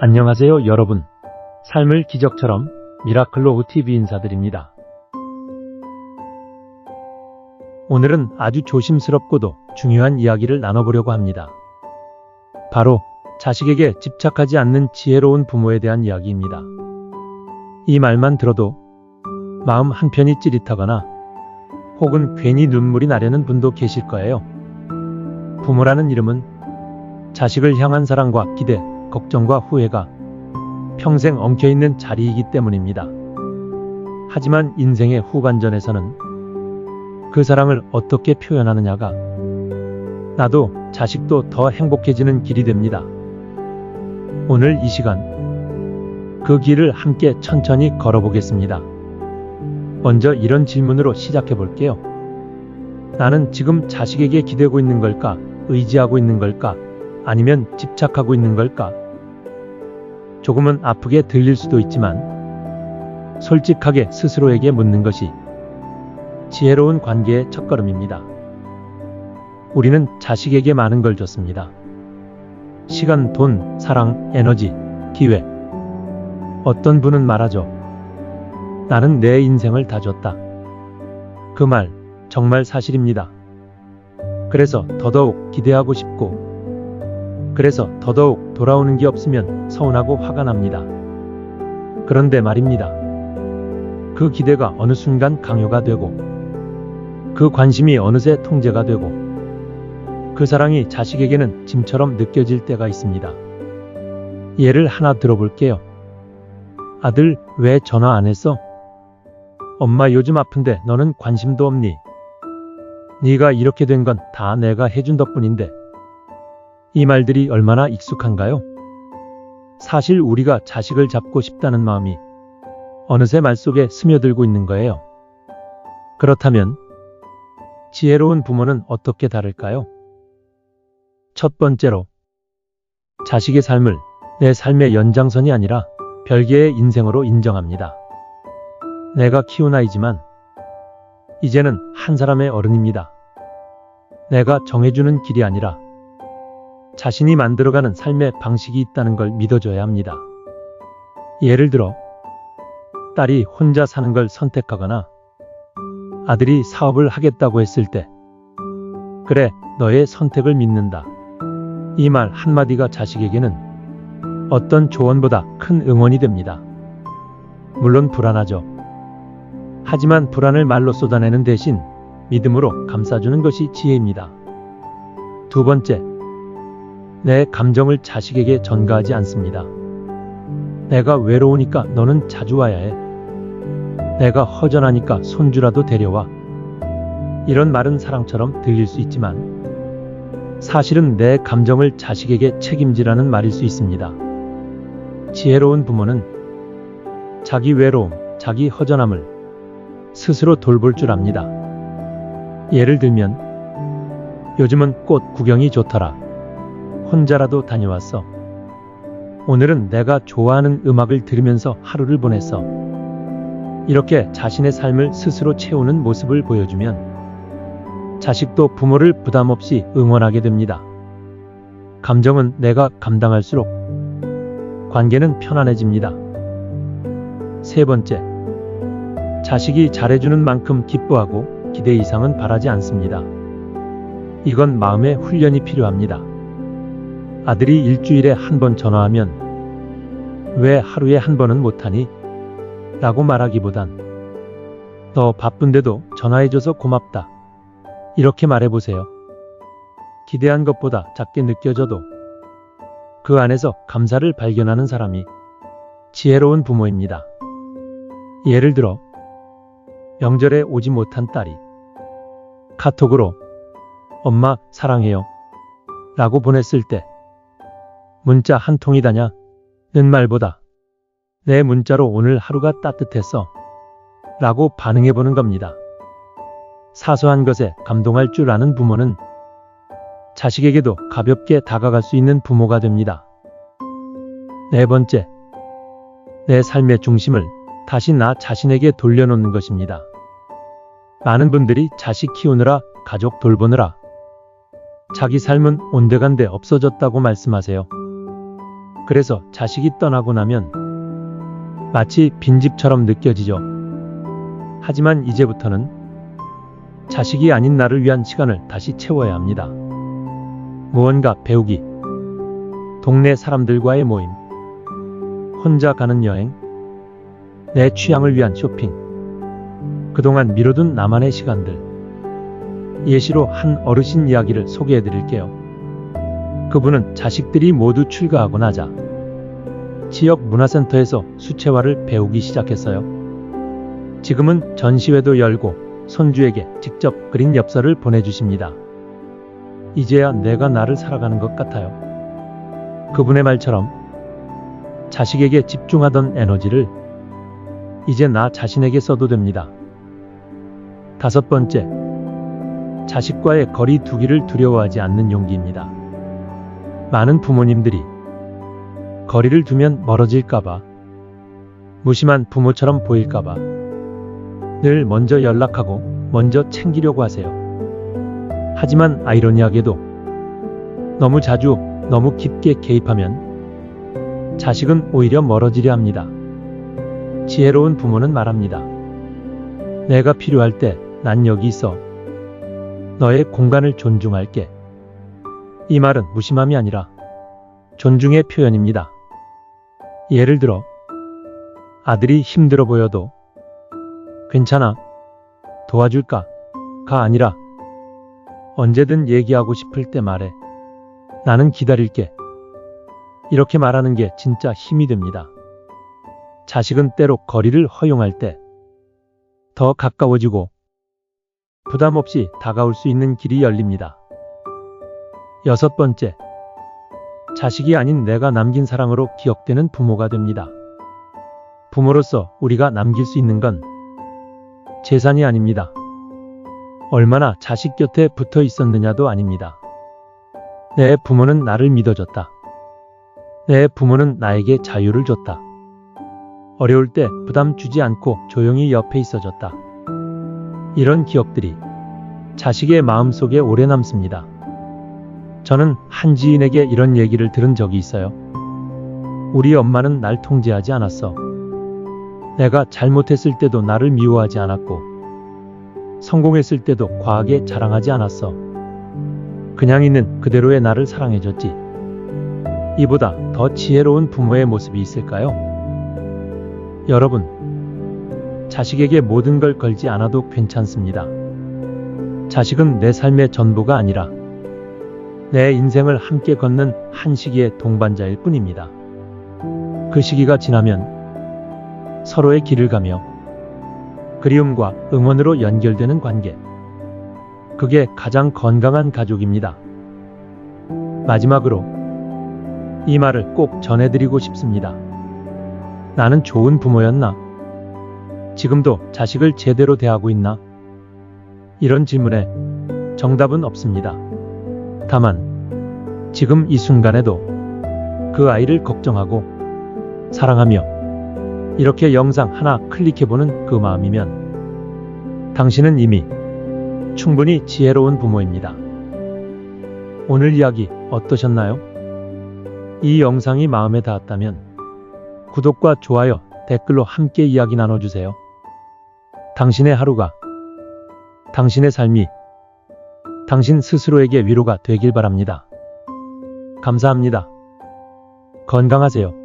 안녕하세요, 여러분. 삶을 기적처럼 미라클로 OTV 인사드립니다. 오늘은 아주 조심스럽고도 중요한 이야기를 나눠보려고 합니다. 바로 자식에게 집착하지 않는 지혜로운 부모에 대한 이야기입니다. 이 말만 들어도 마음 한편이 찌릿하거나 혹은 괜히 눈물이 나려는 분도 계실 거예요. 부모라는 이름은 자식을 향한 사랑과 기대, 걱정과 후회가 평생 엉켜있는 자리이기 때문입니다. 하지만 인생의 후반전에서는 그 사랑을 어떻게 표현하느냐가 나도 자식도 더 행복해지는 길이 됩니다. 오늘 이 시간 그 길을 함께 천천히 걸어보겠습니다. 먼저 이런 질문으로 시작해 볼게요. 나는 지금 자식에게 기대고 있는 걸까? 의지하고 있는 걸까? 아니면 집착하고 있는 걸까? 조금은 아프게 들릴 수도 있지만 솔직하게 스스로에게 묻는 것이 지혜로운 관계의 첫걸음입니다. 우리는 자식에게 많은 걸 줬습니다. 시간, 돈, 사랑, 에너지, 기회. 어떤 분은 말하죠. 나는 내 인생을 다 줬다. 그 말 정말 사실입니다. 그래서 더더욱 기대하고 싶고 그래서 더더욱 돌아오는 게 없으면 서운하고 화가 납니다. 그런데 말입니다. 그 기대가 어느 순간 강요가 되고, 그 관심이 어느새 통제가 되고, 그 사랑이 자식에게는 짐처럼 느껴질 때가 있습니다. 예를 하나 들어볼게요. 아들, 왜 전화 안 했어? 엄마 요즘 아픈데 너는 관심도 없니? 네가 이렇게 된 건 다 내가 해준 덕분인데. 이 말들이 얼마나 익숙한가요? 사실 우리가 자식을 잡고 싶다는 마음이 어느새 말 속에 스며들고 있는 거예요. 그렇다면 지혜로운 부모는 어떻게 다를까요? 첫 번째로 자식의 삶을 내 삶의 연장선이 아니라 별개의 인생으로 인정합니다. 내가 키운 아이지만 이제는 한 사람의 어른입니다. 내가 정해주는 길이 아니라 자신이 만들어가는 삶의 방식이 있다는 걸 믿어줘야 합니다. 예를 들어, 딸이 혼자 사는 걸 선택하거나 아들이 사업을 하겠다고 했을 때, 그래, 너의 선택을 믿는다. 이 말 한마디가 자식에게는 어떤 조언보다 큰 응원이 됩니다. 물론 불안하죠. 하지만 불안을 말로 쏟아내는 대신 믿음으로 감싸주는 것이 지혜입니다. 두 번째, 내 감정을 자식에게 전가하지 않습니다. 내가 외로우니까 너는 자주 와야 해. 내가 허전하니까 손주라도 데려와. 이런 말은 사랑처럼 들릴 수 있지만 사실은 내 감정을 자식에게 책임지라는 말일 수 있습니다. 지혜로운 부모는 자기 외로움, 자기 허전함을 스스로 돌볼 줄 압니다. 예를 들면 요즘은 꽃 구경이 좋더라. 혼자라도 다녀왔어. 오늘은 내가 좋아하는 음악을 들으면서 하루를 보냈어. 이렇게 자신의 삶을 스스로 채우는 모습을 보여주면 자식도 부모를 부담 없이 응원하게 됩니다. 감정은 내가 감당할수록 관계는 편안해집니다. 세 번째, 자식이 잘해주는 만큼 기뻐하고 기대 이상은 바라지 않습니다. 이건 마음의 훈련이 필요합니다. 아들이 일주일에 한 번 전화하면 왜 하루에 한 번은 못하니? 라고 말하기보단 너 바쁜데도 전화해줘서 고맙다. 이렇게 말해보세요. 기대한 것보다 작게 느껴져도 그 안에서 감사를 발견하는 사람이 지혜로운 부모입니다. 예를 들어 명절에 오지 못한 딸이 카톡으로 엄마 사랑해요 라고 보냈을 때 문자 한 통이다냐? 는 말보다 내 문자로 오늘 하루가 따뜻했어. 라고 반응해보는 겁니다. 사소한 것에 감동할 줄 아는 부모는 자식에게도 가볍게 다가갈 수 있는 부모가 됩니다. 네 번째, 내 삶의 중심을 다시 나 자신에게 돌려놓는 것입니다. 많은 분들이 자식 키우느라, 가족 돌보느라, 자기 삶은 온데간데 없어졌다고 말씀하세요. 그래서 자식이 떠나고 나면 마치 빈집처럼 느껴지죠. 하지만 이제부터는 자식이 아닌 나를 위한 시간을 다시 채워야 합니다. 무언가 배우기, 동네 사람들과의 모임, 혼자 가는 여행, 내 취향을 위한 쇼핑, 그동안 미뤄둔 나만의 시간들. 예시로 한 어르신 이야기를 소개해 드릴게요. 그분은 자식들이 모두 출가하고 나자 지역 문화센터에서 수채화를 배우기 시작했어요. 지금은 전시회도 열고 손주에게 직접 그린 엽서를 보내주십니다. 이제야 내가 나를 살아가는 것 같아요. 그분의 말처럼 자식에게 집중하던 에너지를 이제 나 자신에게 써도 됩니다. 다섯 번째, 자식과의 거리 두기를 두려워하지 않는 용기입니다. 많은 부모님들이 거리를 두면 멀어질까봐, 무심한 부모처럼 보일까봐, 늘 먼저 연락하고 먼저 챙기려고 하세요. 하지만 아이러니하게도 너무 자주, 너무 깊게 개입하면 자식은 오히려 멀어지려 합니다. 지혜로운 부모는 말합니다. 내가 필요할 때 난 여기 있어. 너의 공간을 존중할게. 이 말은 무심함이 아니라 존중의 표현입니다. 예를 들어, 아들이 힘들어 보여도 괜찮아. 도와줄까? 가 아니라 언제든 얘기하고 싶을 때 말해. 나는 기다릴게. 이렇게 말하는 게 진짜 힘이 됩니다. 자식은 때로 거리를 허용할 때 더 가까워지고 부담 없이 다가올 수 있는 길이 열립니다. 여섯 번째, 자식이 아닌 내가 남긴 사랑으로 기억되는 부모가 됩니다. 부모로서 우리가 남길 수 있는 건 재산이 아닙니다. 얼마나 자식 곁에 붙어 있었느냐도 아닙니다. 내 부모는 나를 믿어줬다. 내 부모는 나에게 자유를 줬다. 어려울 때 부담 주지 않고 조용히 옆에 있어줬다. 이런 기억들이 자식의 마음속에 오래 남습니다. 저는 한 지인에게 이런 얘기를 들은 적이 있어요. 우리 엄마는 날 통제하지 않았어. 내가 잘못했을 때도 나를 미워하지 않았고, 성공했을 때도 과하게 자랑하지 않았어. 그냥 있는 그대로의 나를 사랑해줬지. 이보다 더 지혜로운 부모의 모습이 있을까요? 여러분, 자식에게 모든 걸 걸지 않아도 괜찮습니다. 자식은 내 삶의 전부가 아니라 내 인생을 함께 걷는 한 시기의 동반자일 뿐입니다. 그 시기가 지나면 서로의 길을 가며 그리움과 응원으로 연결되는 관계. 그게 가장 건강한 가족입니다. 마지막으로 이 말을 꼭 전해드리고 싶습니다. 나는 좋은 부모였나? 지금도 자식을 제대로 대하고 있나? 이런 질문에 정답은 없습니다. 다만, 지금 이 순간에도 그 아이를 걱정하고 사랑하며 이렇게 영상 하나 클릭해보는 그 마음이면 당신은 이미 충분히 지혜로운 부모입니다. 오늘 이야기 어떠셨나요? 이 영상이 마음에 닿았다면 구독과 좋아요, 댓글로 함께 이야기 나눠주세요. 당신의 하루가, 당신의 삶이 당신 스스로에게 위로가 되길 바랍니다. 감사합니다. 건강하세요.